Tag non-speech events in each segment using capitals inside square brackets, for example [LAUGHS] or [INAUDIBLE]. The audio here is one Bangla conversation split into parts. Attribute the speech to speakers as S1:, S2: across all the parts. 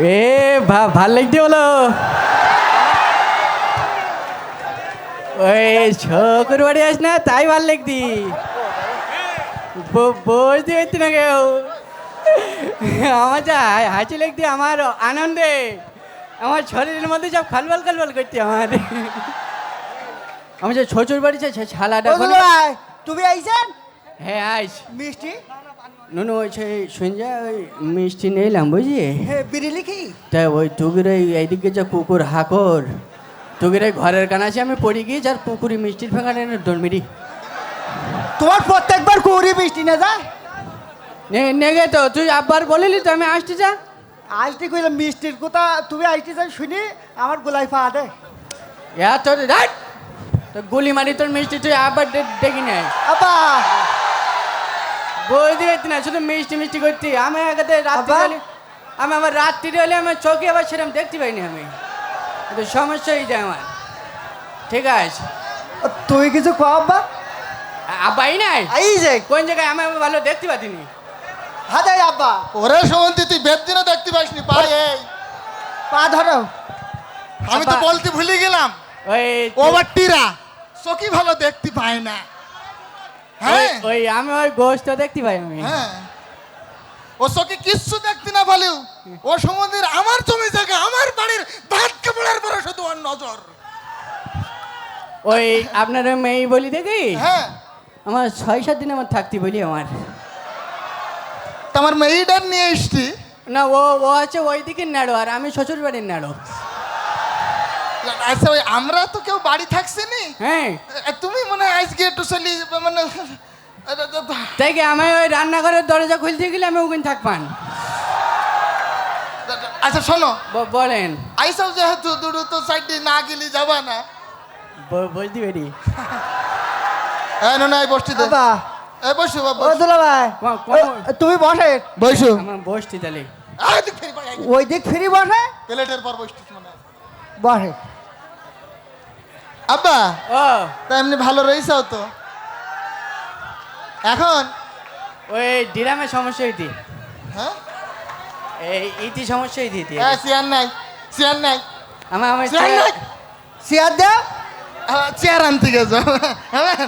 S1: এ ভালো লাগতে বলো। ওই ছোকুর বাড়ি আস না তাই ভালো লাগতি ব- বুঝতে পারছি না কেউ। আমার যা হাসি লাগতি আমার আনন্দে। আমার শরীরের মধ্যে সব খালবাল খালবাল করতে আমার। আমি যে শ্বশুর বাড়ি ছালাটা
S2: তুমি আইছেন?
S1: হ্যাঁ আইস
S2: মিষ্টি?
S1: নুনু ওই সেই সঞ্জয় ওই মিষ্টি নিলাম বুঝলি
S2: হে বিড়ি লিখি
S1: তা ওই এই এইদিকে যে কুকুর হাকর তুগির এই ঘরের কানাসে আমি পড়ে গিয়ে যার পুকুরি মিষ্টির ফেঁকা এনে দৌড়মিরি
S2: তোমার প্রত্যেকবার কুড়ি মিষ্টি না যায়
S1: নেগে তো তুই আব্বার বলিলি তো আমি আসছি যা
S2: আজটি কইলাম মিষ্টির কথা তুমি আইতে যাই শুনি আমার গোলাই পা দে
S1: ইয়া তোর রাট তো গুলি মারি তোর মিষ্টি তুই আবার ডেকে নেয়
S2: আবা
S1: বলতে পারতি না শুধু মিষ্টি মিষ্টি করতি। আমি আগে রাত্রি? হলে আমি আবার রাত্রি হলে আমার চোখে আবার সেরকম দেখতে পাইনি আমি। কিন্তু সমস্যা হয়ে যায় আমার। ঠিক আছে।
S2: তুই কিছু কও আব্বা?
S1: আব্বাই নাই?
S2: আই যে
S1: কোন জায়গায় আমি ভালো দেখতে পাতিনি
S2: হ্যাঁ যাই আব্বা।
S3: ওরে সমন্তি তুই বেদ দিনে দেখতে পাসনি পাই এই
S2: পা ধরো।
S3: আমি তো। বলতে ভুলে গেলাম।
S1: ওই
S3: ওভার টিরা। চকি ভালো দেখতে পায় না। হ্যাঁ।
S1: ওই- আমি ওই দেখতে পাই আমি।
S3: হ্যাঁ। ও চোখে কিচ্ছু দেখতে না পালেও ও আমার জমি জায়গা আমার বাড়ির ভাত কাপড়ের পরে শুধু ওর নজর।
S1: ওই আপনার মেয়ে বলি দেখি?
S3: হ্যাঁ।
S1: আমার ছয় সাত দিন আমার থাকতে বলি আমার।
S3: তোমার মেয়েটার নিয়ে এসছি।
S1: না ও ও আছে ওই দিকে নাড়ো আর আমি শ্বশুর বাড়ির নাড়ো।
S3: আচ্ছা ওই আমরা তো কেউ বাড়ি থাকছি নি?
S1: হ্যাঁ।
S3: তুমি একটু চলি মানে
S1: তাই কি আমি ওই রান্নাঘরের দরজা খুলতে গেলে আমি ওখানে থাকবান?
S3: আচ্ছা শোনো।
S1: বলেন।
S3: আইসাও যেহেতু দুটো তো সাইডে না গেলে যাবা না।
S1: বলতে পারি।
S3: এই না এই বসটি দে।
S2: আব্বা
S3: এই বসু বাবা
S2: ও দুলা ভাই তুমি বসে।
S3: বসু।
S1: আমার বসতি তাহলে।
S2: ওই দিক ফিরি বসে।
S3: প্লেটের পর বসতিস মনে হয়।
S2: বসে।
S3: আব্বা
S1: ও
S3: তা এমনি ভালো রয়েছাও তো। এখন?
S1: ওই ডিরামের সমস্যা হইতি।
S3: হ্যাঁ?
S1: এই ইতি সমস্যা হইতি ইতি।
S3: হ্যাঁ চেয়ার নাই চেয়ার নাই।
S1: আমার আমার
S3: চেয়ার নাই?
S2: চেয়ার দাও।
S3: চেয়ার আনতে গেছো। হ্যাঁ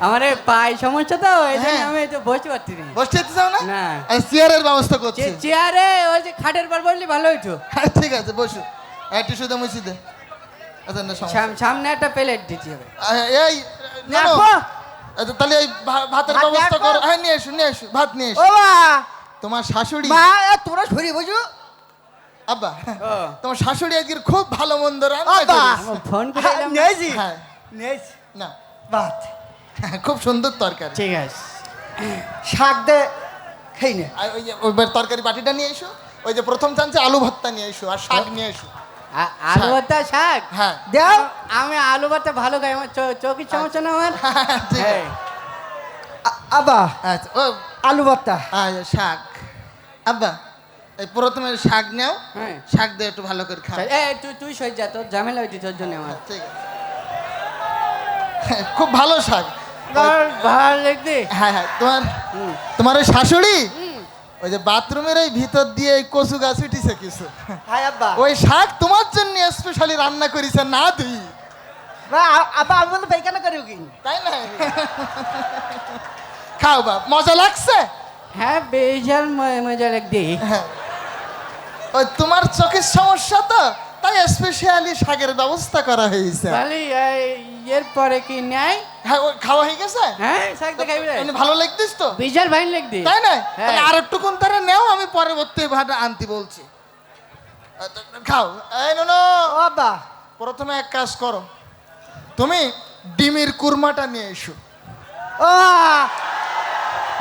S1: আমার পাই সমস্যা তো এই জন্য
S3: হ্যাঁ।
S1: আমি তো বসতে পারছি না।
S3: বসতে চাও না?
S1: না।
S3: চেয়ারের ব্যবস্থা করছি।
S1: চেয়ারে ওই যে খাটের পর বললি ভালো হইতো।
S3: হ্যাঁ, ঠিক আছে বসু। একটু শুধু মুছি দে আচ্ছা না সমস্যা
S1: সাম- সামনে একটা প্লেট দিতে হবে।
S3: এই তাহলে এই ভাতের ব্যবস্থা? কর। হ্যাঁ নিয়ে এসো নিয়ে এসো ভাত নিয়ে এসো। তোমার শাশুড়ি
S2: মা তোরা সরি বুঝু
S3: আব্বা তোমার শাশুড়ি আজকে খুব ভালো মন্দ রান্না
S1: ফোন করে
S2: হ্যাঁ। নিয়েছি
S3: হ্যাঁ।
S2: নিয়েছি।
S3: না।
S2: ভাত।
S3: খুব সুন্দর তরকারি।
S1: ঠিক আছে।
S2: শাক দে খেই নে।
S3: আর ওই যে ওই তরকারি বাটিটা নিয়ে এসো। ওই যে প্রথম চান্সে আলু ভর্তা নিয়ে এসো আর শাক নিয়ে এসো।
S1: আলু ভর্তা শাক?
S3: হ্যাঁ।
S2: দাও
S1: আমি আলু ভর্তা ভালো খাই। আমার চো- চোখের সমস্যা না আমার?
S3: আছে
S1: হ্যাঁ।
S2: আব্বা
S3: আচ্ছা ও।
S2: আলু ভর্তা
S3: আচ্ছা, শাক। আব্বা এই প্রথমে শাক নাও।
S1: হ্যাঁ।
S3: শাক দিয়ে একটু ভালো করে খাও।
S1: এ তুই তুই সই যা তোর ঝামেলা হইতি তোর জন্য আমার।
S3: ঠিক আছে। খুব ভালো শাক।
S1: ভালো লাগবে
S3: হ্যাঁ হ্যাঁ তোমার তোমার ওই শাশুড়ি? ওই যে বাথরুমের এই ভিতর দিয়ে এই কচু গাছ উঠিছে কিছু।
S2: হাই আব্বা।
S3: ওই শাক তোমার জন্য স্পেশালি রান্না করেছে না তুই।
S2: আ- আব্বা আমি বলতে পাইখানা করি কি?
S3: তাই না? খাও বাপ মজা লাগছে?
S1: হ্যাঁ বেজাল মজা লাগবে।
S3: ওই তোমার চোখের সমস্যা তো তাই স্পেশালি শাকের ব্যবস্থা করা হয়েছে।
S1: এর পরে কি নেয়
S3: হ্যাঁ খাওয়া হয়ে গেছে?
S1: হ্যাঁ শাক রে
S3: এমনি ভালো লাগতিস তো?
S1: বিশাল ভাইন লাগবে
S3: তাই না?
S1: হ্যাঁ।
S3: আর একটু কোন নেও আমি পরবর্তী ভাটা আনতে বলছি। খাও। এই নো
S2: ও আব্বা।
S3: প্রথমে এক কাজ করো। তুমি ডিমের কুরমাটা নিয়ে এসো।
S2: ও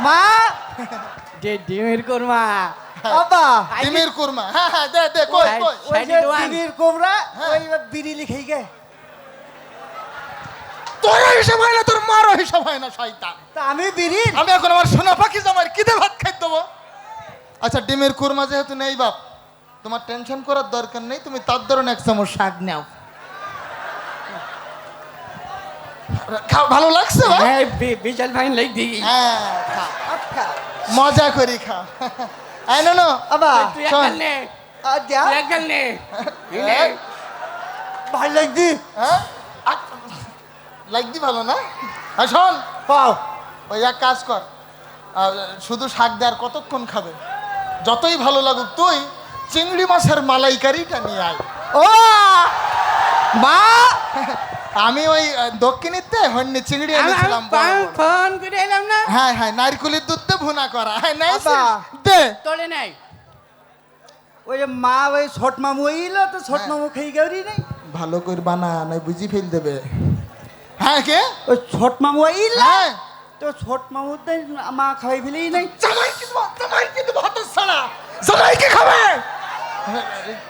S2: মা!
S1: যে ডিমের কোরমা।
S2: আব্বা।
S3: ডিমের কুরমা। হ্যাঁ হ্যাঁ দে দে কই। কই?
S2: ওই যে
S1: 31
S2: দিদির
S3: হ্যাঁ।
S2: ওই বিড়ি লিখেই গে।
S3: তোর হিসাব হয় না তোর মারও হিসাব হয় না শয়তান।
S2: তা আমি বিড়ির
S3: আমি এখন আমার সোনা পাখি জামার কিদে ভাত খাই দেবো? আচ্ছা ডিমের কুরমা যেহেতু নেই বাপ তোমার টেনশন করার দরকার নেই তুমি তার ধরুন এক চামচ শাক নাও। ভালো লাগছে?
S1: হ্যাঁ বিশাল লাগবে
S3: হ্যাঁ
S2: আচ্ছা
S3: মজা করি খা। I know no. শোন।
S2: দেও
S1: এক গেল নে।
S3: এই,
S2: ভালো লাগছি?
S3: হ্যাঁ। আ- লাগদি ভালো না? আর শোন।
S2: পাও।
S3: ওই এক কাজ কর। শুধু শাক দেওয়ার কতক্ষণ খাবে? যতই ভালো লাগুক তুই চিংড়ি মাছের মালাইকারিটা নিয়ে আয়।
S2: ও মা!
S3: আমি ওই দক্ষিণীতে হন্যে চিংড়ি এনেছিলাম।
S1: ফোন করে এলাম না?
S3: হ্যাঁ হ্যাঁ নারকুলের দুধ দিয়ে ভুনা করা। হ্যাঁ নাই দে।
S1: তোলে নাই।
S2: ওই যে মা ওই ছোট মামু এলো তো ছোট
S3: হ্যাঁ।
S2: মামু খেয়ে গেলি নাই?
S3: ভালো করে বানা নাই বুঝি ফেল দেবে। হ্যাঁ কে?
S2: ওই ছোট মামু এলো
S3: হ্যাঁ।
S2: তো ছোট মামু তো মা খাই ফেলেই নাই।
S3: জামাই কি জামাই কি খাবে?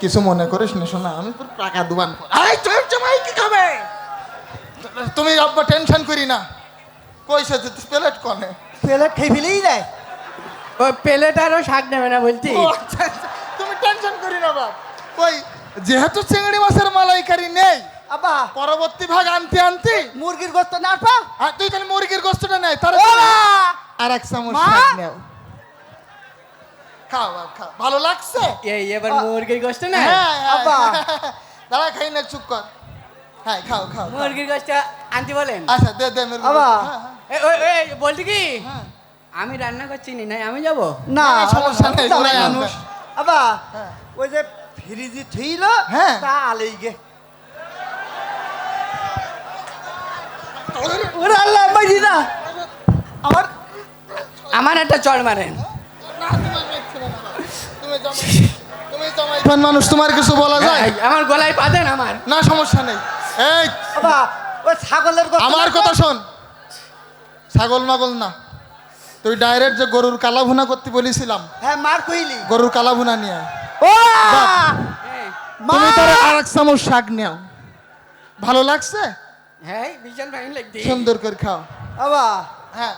S3: কিছু মনে করিস না শোনা আমি তোর টাকা দুবান আরে তোর জামাই কি খাবে? তুমি আব্বা টেনশন করি না। কইছে যে প্লেট কনে?
S2: প্লেট খেয়ে ফেলেই নাই
S1: ওই প্লেটারও শাক নেবে না বলছি।
S3: ও, আচ্ছা, আচ্ছা, তুমি টেনশন করি না বাপ। কই যেহেতু চিংড়ি মাছের মালাইকারি নেই
S2: আব্বা।
S3: পরবর্তী ভাগ আনতে আনতে?
S2: মুরগির গোস্ত না পা
S3: আর তুই তাহলে মুরগির গোস্তটা নেই তার আর এক চামচ শাক নেও। খাও খাও ভালো লাগছে
S1: এই এবার মুরগির গোষ্ঠ না
S3: হ্যাঁ হ্যাঁ।
S2: আব্বা। [LAUGHS]
S3: দাঁড়া খাই না চুপ কর হ্যাঁ খাও খাও খাও।
S1: মুরগির গোষ্ঠ আনতে বলেন
S3: আচ্ছা দে দে মেরে
S2: আব্বা।
S1: এ, ওই, ওই, বলছি কি
S3: হ্যাঁ।
S1: আমি রান্না করছি নি নাই আমি যাব
S2: না
S3: সমস্যা নেই।
S2: মানুষ আব্বা
S3: হ্যাঁ।
S2: ওই যে ফ্রিজে থইল
S3: হ্যাঁ।
S2: তা আলেই গে ওরে আল্লাহ মাইরি না আমার
S1: আমার একটা চড় মারেন
S3: ইরফান মানুষ তোমার কিছু বলা যায়?
S1: আমার গলায় পাতেন আমার।
S3: না সমস্যা নেই। এই
S2: আব্বা ওই ছাগলের
S3: আমার কথা শোন। ছাগল মাগল না। তুই ডাইরেক্ট যে গরুর কালা ভুনা করতে বলেছিলাম।
S2: হ্যাঁ মার কইলি।
S3: গরুর কালা ভুনা নিয়ে
S2: ও
S3: তুমি তার আর এক চামচ শাক নেও ভালো লাগছে?
S1: হ্যাঁ বিশাল
S3: সুন্দর করে খাও।
S2: আব্বা
S3: হ্যাঁ।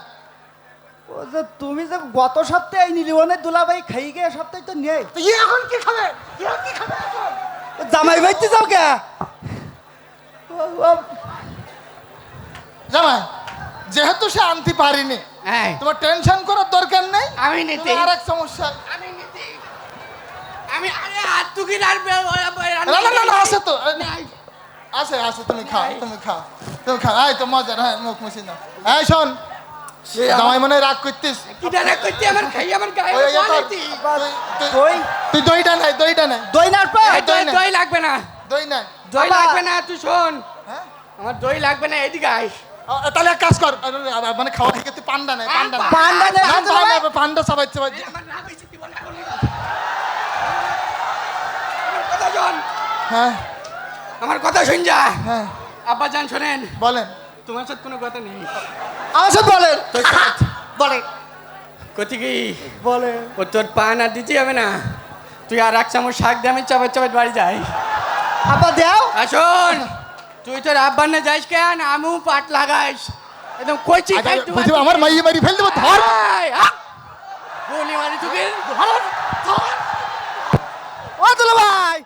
S2: ও যে তুমি যে গত সপ্তাহে নিলি ওনে দুলাভাই খাই গে সপ্তাহে তো নেই।
S3: তো ইয়ে এখন কি খাবে? ইয়ে কি খাবে এখন?
S2: জামাই বাইতে যাও কে ও- ও-
S3: জামাই যেহেতু সে আনতে পারিনি
S1: হ্যাঁ
S3: তোমার টেনশন করার দরকার নেই।
S1: আমি নিতে
S3: আর এক সমস্যা।
S1: আমি নিতে আমি আরে আর তুই আর
S3: না না না না আছে তো। আছে আছে তুমি খাও তুমি খাও তুমি খাও। এই তো মজার হ্যাঁ মুখ মুছি না এই শোন জামাই মনে হয় রাগ করতিস।
S1: কি ডানা করতে? আমার খাই গায়ে।
S3: তুই- তুই-
S2: দই।
S3: তুই দইটা নাই দইটা নাই
S2: দই না
S1: দই
S3: দই না।
S1: দই লাগবে না।
S3: দই নাই
S1: দই লাগবে না তুই শোন।
S3: হ্যাঁ?
S1: আমার দই লাগবে না এদিকে আইস
S3: তাহলে এক কাজ কর। মানে খাওয়া থেকে তুই পান্ডা নাই পান্ডা
S2: পান্ডা নেই,
S3: পান্ডা, পান্ডা সবাই সবাই
S1: আমার রাগ হয়েছে কি বলে না। আমার কথা শোন।
S3: হ্যাঁ।
S1: আমার কথা শুন যা।
S3: হ্যাঁ।
S1: আব্বা জান শোনেন।
S3: বলেন।
S1: তোমার সাথে কোনো কথা নেই।
S2: আমার সাথে বলেন। [LAUGHS] বলে
S1: কতি কি?
S2: বলে
S1: ও তোর পান আর দিতে হবে না। তুই আর এক চামচ শাক দিয়ে আমি চাপাত চাপাত বাড়ি যাই।
S2: আপা দেও।
S1: আসুন তুই তোর আব্বার না যাইস কেন? আমিও পাট লাগাইস। একদম কচি
S3: আচ্ছা,
S1: তুই
S3: আমার মাইয়ে বাড়ি ফেল দেবো ধর।
S1: গুলি মারি তুই
S2: ও দুলাভাই